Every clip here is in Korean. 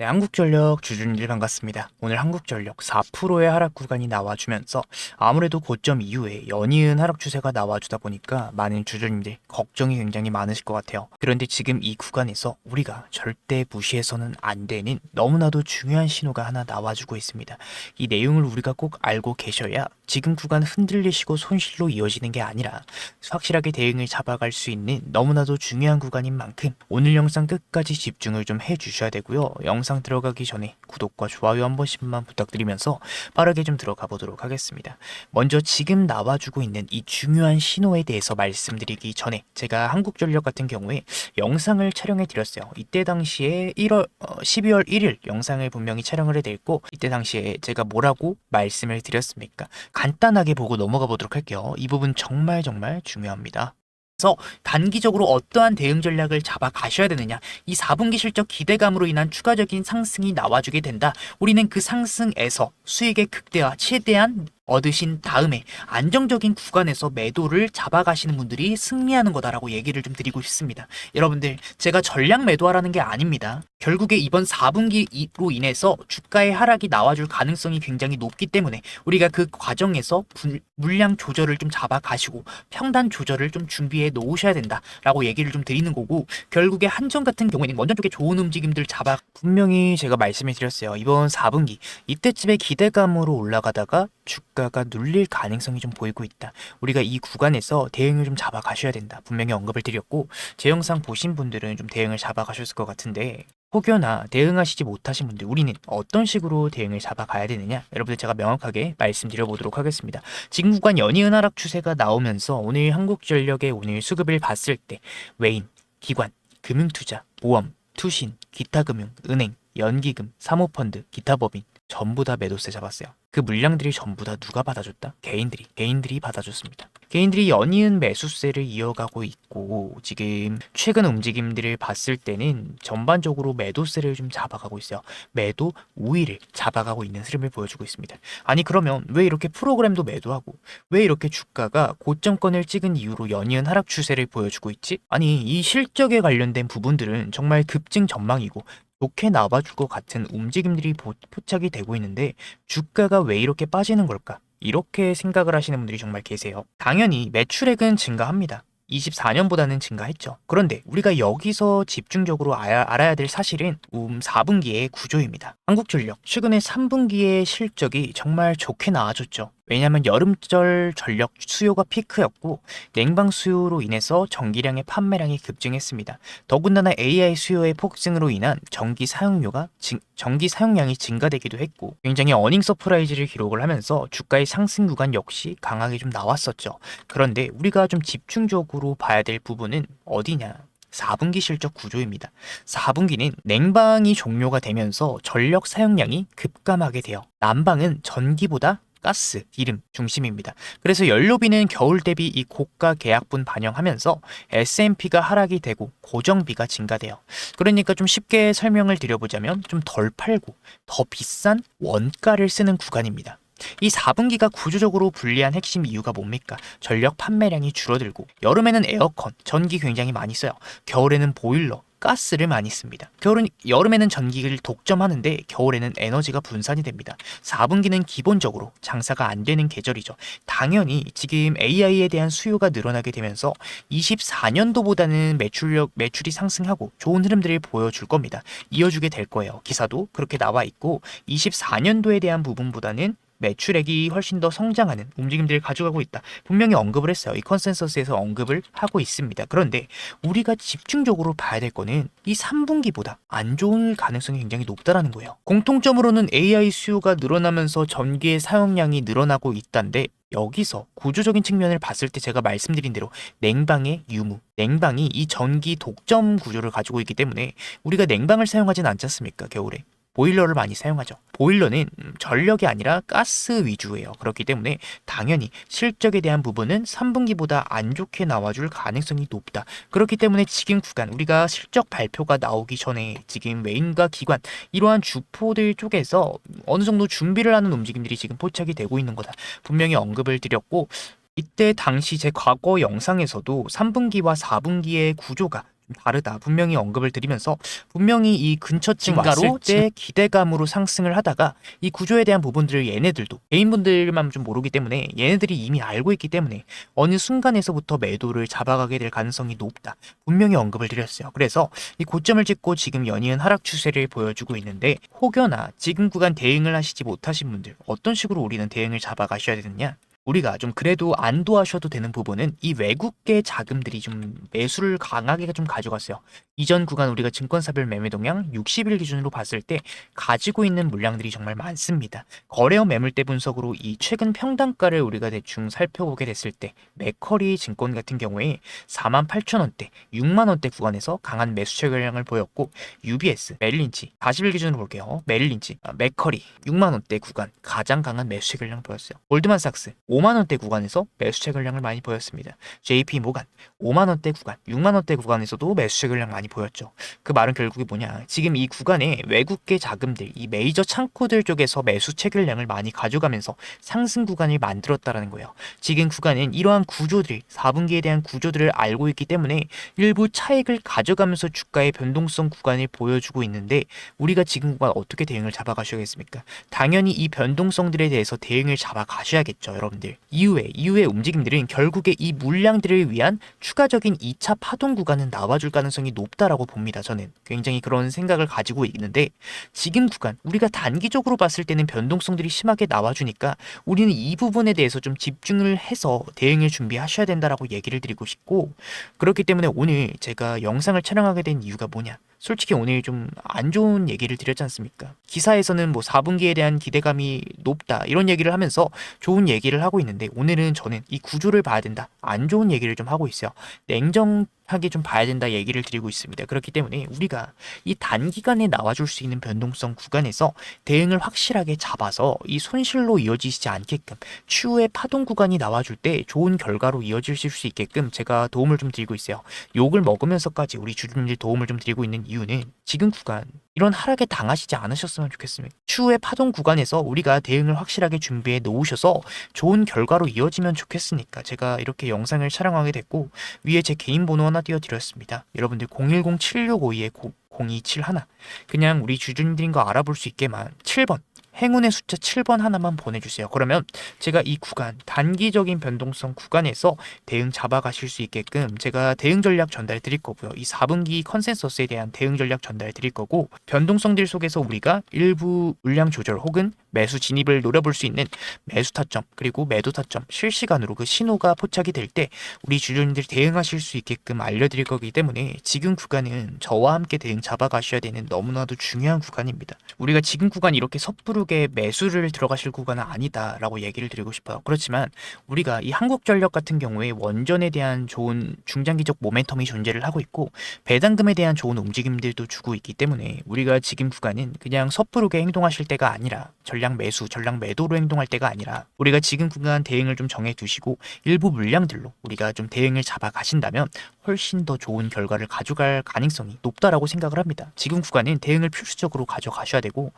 네, 한국전력 주준일 반갑습니다. 오늘 한국전력 4%의 하락 구간이 나와주면서 아무래도 고점 이후에 연이은 하락 추세가 나와주다 보니까 많은 주주님들 걱정이 굉장히 많으실 것 같아요. 그런데 지금 이 구간에서 우리가 절대 무시해서는 안 되는 너무나도 중요한 신호가 하나 나와주고 있습니다. 이 내용을 우리가 꼭 알고 계셔야 지금 구간 흔들리시고 손실로 이어지는 게 아니라 확실하게 대응을 잡아갈 수 있는 너무나도 중요한 구간인 만큼 오늘 영상 끝까지 집중을 좀 해주셔야 되고요. 영상 들어가기 전에 구독과 좋아요 한 번씩만 부탁드리면서 빠르게 좀 들어가 보도록 하겠습니다. 먼저 지금 나와주고 있는 이 중요한 신호에 대해서 말씀드리기 전에 제가 한국전력 같은 경우에 영상을 촬영해 드렸어요. 이때 당시에 1월 어, 12월 1일 영상을 분명히 촬영을 해드렸고 이때 당시에 제가 뭐라고 말씀을 드렸습니까? 간단하게 보고 넘어가 보도록 할게요. 이 부분 정말 정말 중요합니다. 그래서 단기적으로 어떠한 대응 전략을 잡아 가셔야 되느냐. 이 4분기 실적 기대감으로 인한 추가적인 상승이 나와주게 된다. 우리는 그 상승에서 수익의 극대화 최대한 얻으신 다음에 안정적인 구간에서 매도를 잡아가시는 분들이 승리하는 거다라고 얘기를 좀 드리고 싶습니다. 여러분들, 제가 전략 매도하라는 게 아닙니다. 결국에 이번 4분기로 인해서 주가의 하락이 나와줄 가능성이 굉장히 높기 때문에 우리가 그 과정에서 불- 물량 조절을 좀 잡아가시고 평단 조절을 좀 준비해 놓으셔야 된다라고 얘기를 좀 드리는 거고 결국에 한정 같은 경우에는 원전 쪽에 좋은 움직임들 잡아 분명히 제가 말씀을 드렸어요. 이번 4분기 이때쯤에 기대감으로 올라가다가 주가 가 눌릴 가능성이 좀 보이고 있다. 우리가 이 구간에서 대응을 좀 잡아 가셔야 된다. 분명히 언급을 드렸고 제 영상 보신 분들은 좀 대응을 잡아 가셨을 것 같은데 혹여나 대응하시지 못하신 분들 우리는 어떤 식으로 대응을 잡아가야 되느냐 여러분들 제가 명확하게 말씀드려 보도록 하겠습니다. 지금 구간 연이은 하락 추세가 나오면서 오늘 한국전력의 오늘 수급을 봤을 때 외인, 기관, 금융투자, 보험, 투신, 기타금융, 은행, 연기금, 사모펀드, 기타 법인 전부 다 매도세 잡았어요. 그 물량들이 전부 다 누가 받아줬다? 개인들이, 개인들이 받아줬습니다. 개인들이 연이은 매수세를 이어가고 있고 지금 최근 움직임들을 봤을 때는 전반적으로 매도세를 좀 잡아가고 있어요. 매도 우위를 잡아가고 있는 흐름을 보여주고 있습니다. 아니 그러면 왜 이렇게 프로그램도 매도하고 왜 이렇게 주가가 고점권을 찍은 이후로 연이은 하락 추세를 보여주고 있지? 아니 이 실적에 관련된 부분들은 정말 급증 전망이고 좋게 나와줄 것 같은 움직임들이 보- 포착이 되고 있는데 주가가 왜 이렇게 빠지는 걸까? 이렇게 생각을 하시는 분들이 정말 계세요. 당연히 매출액은 증가합니다. 24년보다는 증가했죠. 그런데 우리가 여기서 집중적으로 알아, 알아야 될 사실은 음 4분기의 구조입니다. 한국전력 최근에 3분기의 실적이 정말 좋게 나와줬죠. 왜냐하면 여름철 전력 수요가 피크였고 냉방 수요로 인해서 전기량의 판매량이 급증했습니다. 더군다나 AI 수요의 폭증으로 인한 전기 사용료가 증- 전기 사용량이 증가되기도 했고 굉장히 어닝 서프라이즈를 기록을 하면서 주가의 상승 구간 역시 강하게 좀 나왔었죠. 그런데 우리가 좀 집중적으로 봐야 될 부분은 어디냐? 4분기 실적 구조입니다. 4분기는 냉방이 종료가 되면서 전력 사용량이 급감하게 돼요. 난방은 전기보다 가스, 기름 중심입니다. 그래서 연료비는 겨울 대비 이 고가 계약분 반영하면서 S&P가 하락이 되고 고정비가 증가돼요. 그러니까 좀 쉽게 설명을 드려보자면 좀 덜 팔고 더 비싼 원가를 쓰는 구간입니다. 이 4분기가 구조적으로 불리한 핵심 이유가 뭡니까? 전력 판매량이 줄어들고 여름에는 에어컨, 전기 굉장히 많이 써요. 겨울에는 보일러, 가스를 많이 씁니다. 겨울은 여름에는 전기를 독점하는데 겨울에는 에너지가 분산이 됩니다. 4분기는 기본적으로 장사가 안 되는 계절이죠. 당연히 지금 AI에 대한 수요가 늘어나게 되면서 24년도보다는 매출력 매출이 상승하고 좋은 흐름들을 보여줄 겁니다. 이어주게 될 거예요. 기사도 그렇게 나와 있고 24년도에 대한 부분보다는 매출액이 훨씬 더 성장하는 움직임들을 가져가고 있다. 분명히 언급을 했어요. 이 컨센서스에서 언급을 하고 있습니다. 그런데 우리가 집중적으로 봐야 될 거는 이 3분기보다 안 좋을 가능성이 굉장히 높다라는 거예요. 공통점으로는 AI 수요가 늘어나면서 전기의 사용량이 늘어나고 있다는데 여기서 구조적인 측면을 봤을 때 제가 말씀드린 대로 냉방의 유무, 냉방이 이 전기 독점 구조를 가지고 있기 때문에 우리가 냉방을 사용하진 않지 않습니까? 겨울에. 보일러를 많이 사용하죠. 보일러는 음, 전력이 아니라 가스 위주예요. 그렇기 때문에 당연히 실적에 대한 부분은 3분기보다 안 좋게 나와줄 가능성이 높다. 그렇기 때문에 지금 구간 우리가 실적 발표가 나오기 전에 지금 메인과 기관 이러한 주포들 쪽에서 어느 정도 준비를 하는 움직임들이 지금 포착이 되고 있는 거다. 분명히 언급을 드렸고 이때 당시 제 과거 영상에서도 3분기와 4분기의 구조가 다르다. 분명히 언급을 드리면서 분명히 이 근처쯤 진가로? 왔을 때 기대감으로 상승을 하다가 이 구조에 대한 부분들을 얘네들도 개인분들만 좀 모르기 때문에 얘네들이 이미 알고 있기 때문에 어느 순간에서부터 매도를 잡아가게 될 가능성이 높다. 분명히 언급을 드렸어요. 그래서 이 고점을 찍고 지금 연이은 하락 추세를 보여주고 있는데 혹여나 지금 구간 대응을 하시지 못하신 분들 어떤 식으로 우리는 대응을 잡아가셔야 되느냐 우리가 좀 그래도 안 도와셔도 되는 부분은 이 외국계 자금들이 좀 매수를 강하게 좀 가져갔어요. 이전 구간 우리가 증권사별 매매 동향 60일 기준으로 봤을 때 가지고 있는 물량들이 정말 많습니다. 거래형 매물대 분석으로 이 최근 평단가를 우리가 대충 살펴보게 됐을 때 맥커리 증권 같은 경우에 4만 8천 원대, 6만 원대 구간에서 강한 매수 체 결량을 보였고 UBS, 메릴린치 40일 기준으로 볼게요. 메릴린치, 아, 맥커리 6만 원대 구간 가장 강한 매수 체 결량을 보였어요. 골드만삭스 5만 원대 구간에서 매수체 결량을 많이 보였습니다. JP 모간 5만 원대 구간, 6만 원대 구간에서도 매수체 결량 많이 보였죠. 그 말은 결국에 뭐냐? 지금 이 구간에 외국계 자금들, 이 메이저 창고들 쪽에서 매수 체 결량을 많이 가져가면서 상승 구간을 만들었다라는 거예요. 지금 구간은 이러한 구조들, 4분기에 대한 구조들을 알고 있기 때문에 일부 차익을 가져가면서 주가의 변동성 구간을 보여주고 있는데 우리가 지금 구간 어떻게 대응을 잡아가셔야겠습니까? 당연히 이 변동성들에 대해서 대응을 잡아가셔야겠죠, 여러분 들. 이후에 이후의 움직임들은 결국에 이 물량들을 위한 추가적인 2차 파동 구간은 나와줄 가능성이 높다라고 봅니다. 저는 굉장히 그런 생각을 가지고 있는데 지금 구간 우리가 단기적으로 봤을 때는 변동성들이 심하게 나와주니까 우리는 이 부분에 대해서 좀 집중을 해서 대응을 준비하셔야 된다라고 얘기를 드리고 싶고 그렇기 때문에 오늘 제가 영상을 촬영하게 된 이유가 뭐냐 솔직히 오늘 좀 안 좋은 얘기를 드렸지 않습니까? 기사에서는 뭐 4분기에 대한 기대감이 높다 이런 얘기를 하면서 좋은 얘기를 하고 있는데 오늘은 저는 이 구조를 봐야 된다 안 좋은 얘기를 좀 하고 있어요. 냉정 하게 좀 봐야 된다 얘기를 드리고 있습니다. 그렇기 때문에 우리가 이 단기간에 나와줄 수 있는 변동성 구간에서 대응을 확실하게 잡아서 이 손실로 이어지지 않게끔 추후에 파동 구간이 나와줄 때 좋은 결과로 이어질 수 있게끔 제가 도움을 좀 드리고 있어요. 욕을 먹으면서까지 우리 주주님들 도움을 좀 드리고 있는 이유는 지금 구간 이런 하락에 당하시지 않으셨으면 좋겠습니다. 추후에 파동 구간에서 우리가 대응을 확실하게 준비해 놓으셔서 좋은 결과로 이어지면 좋겠으니까 제가 이렇게 영상을 촬영하게 됐고 위에 제 개인 번호 하나 띄워드렸습니다. 여러분들 010-7652에 0271 그냥 우리 주주님들인 거 알아볼 수 있게만 7번 행운의 숫자 7번 하나만 보내주세요. 그러면 제가 이 구간 단기적인 변동성 구간에서 대응 잡아가실 수 있게끔 제가 대응 전략 전달 드릴 거고요. 이 4분기 컨센서스에 대한 대응 전략 전달 드릴 거고 변동성들 속에서 우리가 일부 물량 조절 혹은 매수 진입을 노려볼 수 있는 매수 타점 그리고 매도 타점 실시간으로 그 신호가 포착이 될 때 우리 주주님들 대응하실 수 있게끔 알려드릴 거기 때문에 지금 구간은 저와 함께 대응 잡아가셔야 되는 너무나도 중요한 구간입니다. 우리가 지금 구간 이렇게 섣부르게 매수를 들어가실 구간은 아니다라고 얘기를 드리고 싶어요. 그렇지만 우리가 이 한국전력 같은 경우에 원전에 대한 좋은 중장기적 모멘텀이 존재를 하고 있고 배당금에 대한 좋은 움직임들도 주고 있기 때문에 우리가 지금 구간은 그냥 섣부르게 행동하실 때가 아니라 전량 매수, 전량 매도로 행동할 때가 아니라 우리가 지금 구간 대응을 좀 정해 두시고 일부 물량들로 우리가 좀 대응을 잡아 가신다면 훨씬 더 좋은 결과를 가져갈 가능성이 높다라고 생각을 합니다. 지금 구간은 대응을 필수적으로 가져가셔야 되고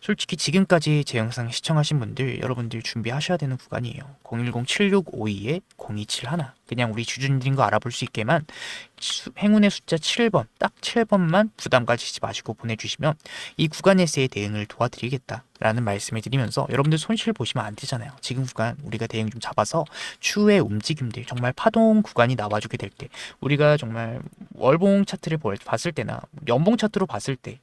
솔직히 지금까지 제 영상 시청하신 분들 여러분들 준비하셔야 되는 구간이에요. 010-7652에 0271 그냥 우리 주주님들인 거 알아볼 수 있게만 수- 행운의 숫자 7번 딱 7번만 부담 가지지 마시고 보내주시면 이 구간에서의 대응을 도와드리겠다라는 말씀을 드리면서 여러분들 손실 보시면 안 되잖아요. 지금 구간 우리가 대응 좀 잡아서 추후의 움직임들 정말 파동 구간이 나와주게 될 때 우리가 정말 월봉 차트를 볼- 봤을 때나 연봉 차트로 봤을 때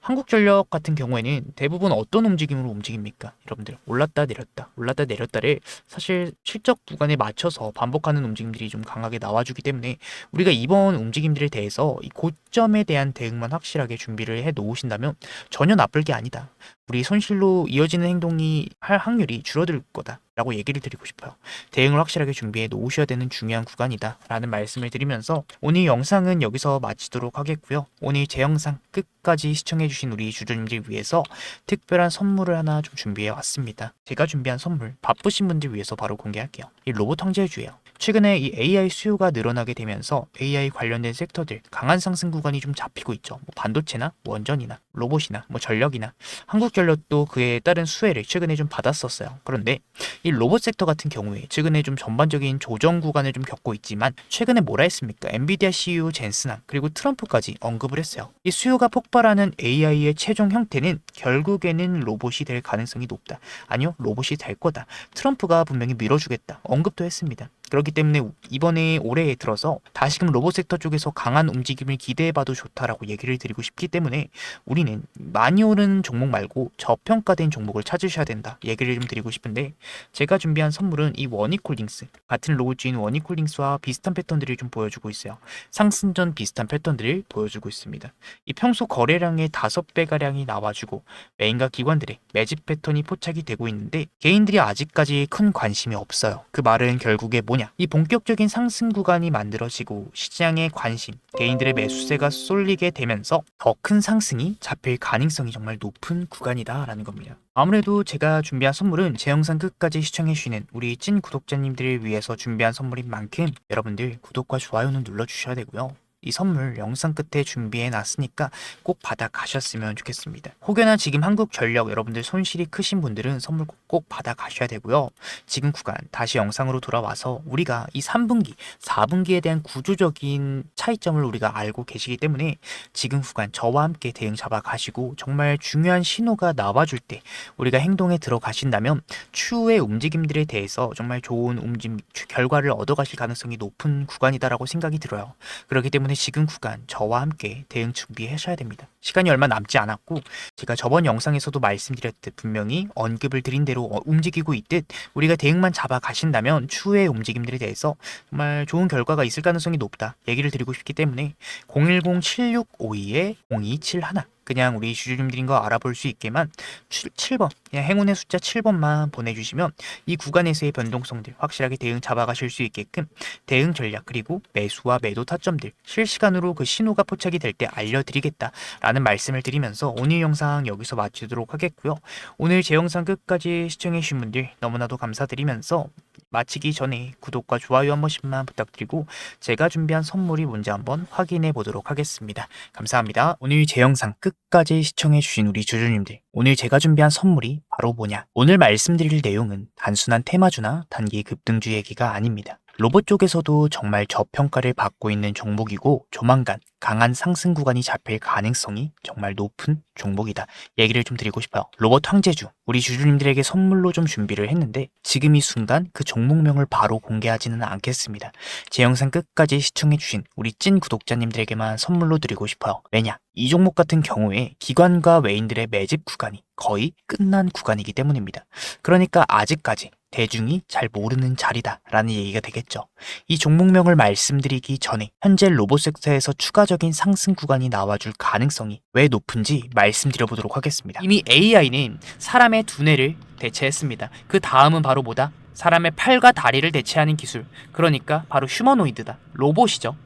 한국전력 같은 경우에는 대부분 어떤 움직임으로 움직입니까? 여러분들 올랐다 내렸다 올랐다 내렸다를 사실 실적 구간에 맞춰서 반복하는 움직임들이 좀 강하게 나와주기 때문에 우리가 이번 움직임들에 대해서 이 고점에 대한 대응만 확실하게 준비를 해 놓으신다면 전혀 나쁠 게 아니다. 우리 손실로 이어지는 행동이 할 확률이 줄어들 거다 라고 얘기를 드리고 싶어요. 대응을 확실하게 준비해 놓으셔야 되는 중요한 구간이다 라는 말씀을 드리면서 오늘 영상은 여기서 마치도록 하겠고요. 오늘 제 영상 끝까지 시청해주신 우리 주주님들 위해서 특별한 선물을 하나 좀 준비해 왔습니다. 제가 준비한 선물 바쁘신 분들 위해서 바로 공개할게요. 이 로봇 황제주예요. 최근에 이 AI 수요가 늘어나게 되면서 AI 관련된 섹터들 강한 상승 구간이 좀 잡히고 있죠. 뭐 반도체나 원전이나 로봇이나 뭐 전력이나 한국전력도 그에 따른 수혜를 최근에 좀 받았었어요. 그런데 이 로봇 섹터 같은 경우에 최근에 좀 전반적인 조정 구간을 좀 겪고 있지만 최근에 뭐라 했습니까? 엔비디아 CEO 젠스나 그리고 트럼프까지 언급을 했어요. 이 수요가 폭발하는 AI의 최종 형태는 결국에는 로봇이 될 가능성이 높다. 아니요, 로봇이 될 거다. 트럼프가 분명히 밀어주겠다. 언급도 했습니다. 그렇기 때문에 이번에 올해에 들어서 다시금 로봇 섹터 쪽에서 강한 움직임을 기대해봐도 좋다라고 얘기를 드리고 싶기 때문에 우리는 많이 오른 종목 말고 저평가된 종목을 찾으셔야 된다 얘기를 좀 드리고 싶은데 제가 준비한 선물은 이 원이콜딩스 같은 로봇주인 원이콜딩스와 비슷한 패턴들을 좀 보여주고 있어요. 상승전 비슷한 패턴들을 보여주고 있습니다. 이 평소 거래량의 5배 가량이 나와주고 메인과 기관들의 매집 패턴이 포착이 되고 있는데 개인들이 아직까지 큰 관심이 없어요. 그 말은 결국에 뭐냐 이 본격적인 상승 구간이 만들어지고 시장의 관심 개인들의 매수세가 쏠리게 되면서 더 큰 상승이 잡힐 가능성이 정말 높은 구간이다라는 겁니다. 아무래도 제가 준비한 선물은 제 영상 끝까지 시청해주시는 우리 찐 구독자님들을 위해서 준비한 선물인 만큼 여러분들 구독과 좋아요는 눌러주셔야 되고요. 이 선물 영상 끝에 준비해 놨으니까 꼭 받아 가셨으면 좋겠습니다. 혹여나 지금 한국 전력 여러분들 손실이 크신 분들은 선물 꼭, 꼭 받아 가셔야 되고요. 지금 구간 다시 영상으로 돌아와서 우리가 이 3분기, 4분기에 대한 구조적인 차이점을 우리가 알고 계시기 때문에 지금 구간 저와 함께 대응 잡아 가시고 정말 중요한 신호가 나와줄 때 우리가 행동에 들어가신다면 추후의 움직임들에 대해서 정말 좋은 움직임 결과를 얻어 가실 가능성이 높은 구간이다라고 생각이 들어요. 그렇기 때문에 때문에 지금 구간 저와 함께 대응 준비하셔야 됩니다. 시간이 얼마 남지 않았고 제가 저번 영상에서도 말씀드렸듯 분명히 언급을 드린 대로 어, 움직이고 있듯 우리가 대응만 잡아 가신다면 추후의 움직임들에 대해서 정말 좋은 결과가 있을 가능성이 높다 얘기를 드리고 싶기 때문에 010-7652-0271 그냥 우리 주주님들인 거 알아볼 수 있게만 7, 번 그냥 행운의 숫자 7번만 보내주시면 이 구간에서의 변동성들 확실하게 대응 잡아가실 수 있게끔 대응 전략 그리고 매수와 매도 타점들 실시간으로 그 신호가 포착이 될 때 알려드리겠다라는 말씀을 드리면서 오늘 영상 여기서 마치도록 하겠고요. 오늘 제 영상 끝까지 시청해주신 분들 너무나도 감사드리면서 마치기 전에 구독과 좋아요 한 번씩만 부탁드리고 제가 준비한 선물이 뭔지 한번 확인해 보도록 하겠습니다. 감사합니다. 오늘 제 영상 끝까지 시청해 주신 우리 주주님들 오늘 제가 준비한 선물이 바로 뭐냐 오늘 말씀드릴 내용은 단순한 테마주나 단기 급등주 얘기가 아닙니다. 로봇 쪽에서도 정말 저평가를 받고 있는 종목이고 조만간 강한 상승 구간이 잡힐 가능성이 정말 높은 종목이다. 얘기를 좀 드리고 싶어요. 로봇 황제주, 우리 주주님들에게 선물로 좀 준비를 했는데 지금 이 순간 그 종목명을 바로 공개하지는 않겠습니다. 제 영상 끝까지 시청해주신 우리 찐 구독자님들에게만 선물로 드리고 싶어요. 왜냐? 이 종목 같은 경우에 기관과 외인들의 매집 구간이 거의 끝난 구간이기 때문입니다. 그러니까 아직까지 대중이 잘 모르는 자리다라는 얘기가 되겠죠. 이 종목명을 말씀드리기 전에 현재 로봇 섹터에서 추가적인 상승 구간이 나와줄 가능성이 왜 높은지 말씀드려보도록 하겠습니다. 이미 AI는 사람의 두뇌를 대체했습니다. 그 다음은 바로 뭐다? 사람의 팔과 다리를 대체하는 기술. 그러니까 바로 휴머노이드다. 로봇이죠.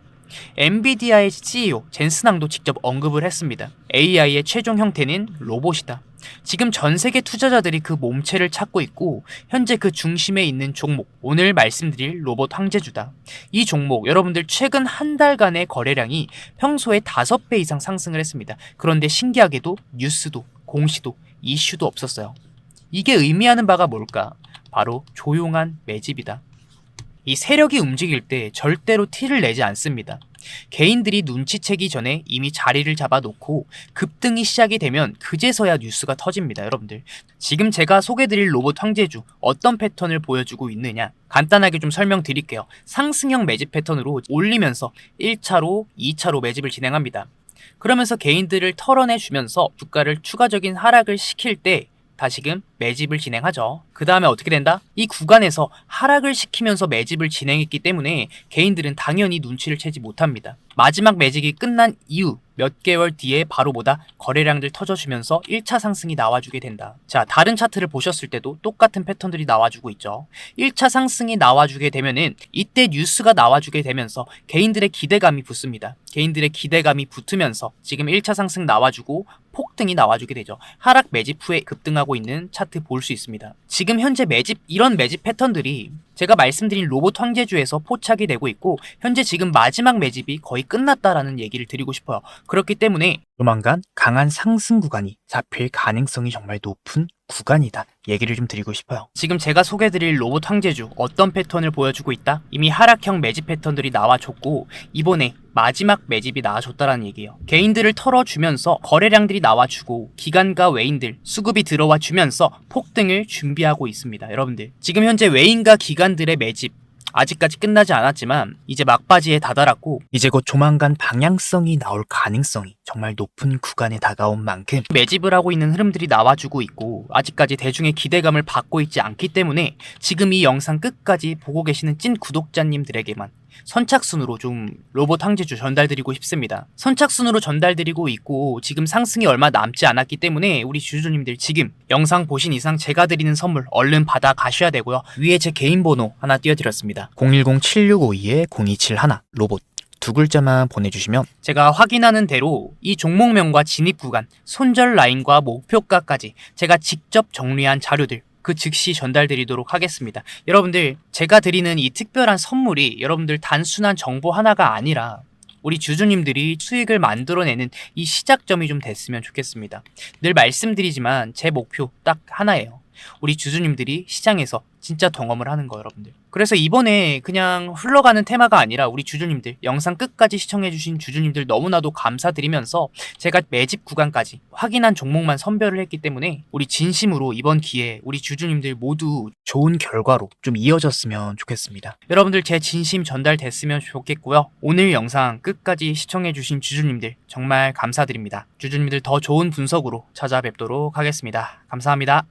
엔비디아의 CEO 젠스낭도 직접 언급을 했습니다. AI의 최종 형태는 로봇이다. 지금 전 세계 투자자들이 그 몸체를 찾고 있고 현재 그 중심에 있는 종목 오늘 말씀드릴 로봇 황제주다. 이 종목 여러분들 최근 한 달간의 거래량이 평소에 5배 이상 상승을 했습니다. 그런데 신기하게도 뉴스도 공시도 이슈도 없었어요. 이게 의미하는 바가 뭘까? 바로 조용한 매집이다. 이 세력이 움직일 때 절대로 티를 내지 않습니다. 개인들이 눈치채기 전에 이미 자리를 잡아놓고 급등이 시작이 되면 그제서야 뉴스가 터집니다, 여러분들. 지금 제가 소개드릴 로봇 황제주 어떤 패턴을 보여주고 있느냐 간단하게 좀 설명드릴게요. 상승형 매집 패턴으로 올리면서 1차로, 2차로 매집을 진행합니다. 그러면서 개인들을 털어내주면서 주가를 추가적인 하락을 시킬 때 다시금 매집을 진행하죠. 그 다음에 어떻게 된다? 이 구간에서 하락을 시키면서 매집을 진행했기 때문에 개인들은 당연히 눈치를 채지 못합니다. 마지막 매직이 끝난 이후 몇 개월 뒤에 바로 보다 거래량들 터져주면서 1차 상승이 나와주게 된다. 자, 다른 차트를 보셨을 때도 똑같은 패턴들이 나와주고 있죠. 1차 상승이 나와주게 되면은 이때 뉴스가 나와주게 되면서 개인들의 기대감이 붙습니다. 개인들의 기대감이 붙으면서 지금 1차 상승 나와주고 폭등이 나와주게 되죠. 하락 매집 후에 급등하고 있는 차트 볼 수 있습니다. 지금 현재 매집 이런 매집 패턴들이 제가 말씀드린 로봇 황제주에서 포착이 되고 있고 현재 지금 마지막 매집이 거의 끝났다라는 얘기를 드리고 싶어요. 그렇기 때문에 조만간 강한 상승 구간이 잡힐 가능성이 정말 높은 구간이다. 얘기를 좀 드리고 싶어요. 지금 제가 소개드릴 로봇 황제주 어떤 패턴을 보여주고 있다? 이미 하락형 매집 패턴들이 나와줬고 이번에 마지막 매집이 나와줬다라는 얘기예요. 개인들을 털어주면서 거래량들이 나와주고 기관과 외인들 수급이 들어와 주면서 폭등을 준비하고 있습니다. 여러분들 지금 현재 외인과 기관들의 매집 아직까지 끝나지 않았지만 이제 막바지에 다다랐고 이제 곧 조만간 방향성이 나올 가능성이 정말 높은 구간에 다가온 만큼 매집을 하고 있는 흐름들이 나와주고 있고 아직까지 대중의 기대감을 받고 있지 않기 때문에 지금 이 영상 끝까지 보고 계시는 찐 구독자님들에게만 선착순으로 좀 로봇 황제주 전달드리고 싶습니다. 선착순으로 전달드리고 있고 지금 상승이 얼마 남지 않았기 때문에 우리 주주님들 지금 영상 보신 이상 제가 드리는 선물 얼른 받아 가셔야 되고요. 위에 제 개인 번호 하나 띄워드렸습니다. 010-7652-0271 로봇 두 글자만 보내주시면 제가 확인하는 대로 이 종목명과 진입 구간, 손절 라인과 목표가까지 제가 직접 정리한 자료들 그 즉시 전달드리도록 하겠습니다. 여러분들 제가 드리는 이 특별한 선물이 여러분들 단순한 정보 하나가 아니라 우리 주주님들이 수익을 만들어내는 이 시작점이 좀 됐으면 좋겠습니다. 늘 말씀드리지만 제 목표 딱 하나예요. 우리 주주님들이 시장에서 진짜 경험을 하는 거 여러분들. 그래서 이번에 그냥 흘러가는 테마가 아니라 우리 주주님들 영상 끝까지 시청해주신 주주님들 너무나도 감사드리면서 제가 매집 구간까지 확인한 종목만 선별을 했기 때문에 우리 진심으로 이번 기회에 우리 주주님들 모두 좋은 결과로 좀 이어졌으면 좋겠습니다. 여러분들 제 진심 전달됐으면 좋겠고요. 오늘 영상 끝까지 시청해주신 주주님들 정말 감사드립니다. 주주님들 더 좋은 분석으로 찾아뵙도록 하겠습니다. 감사합니다.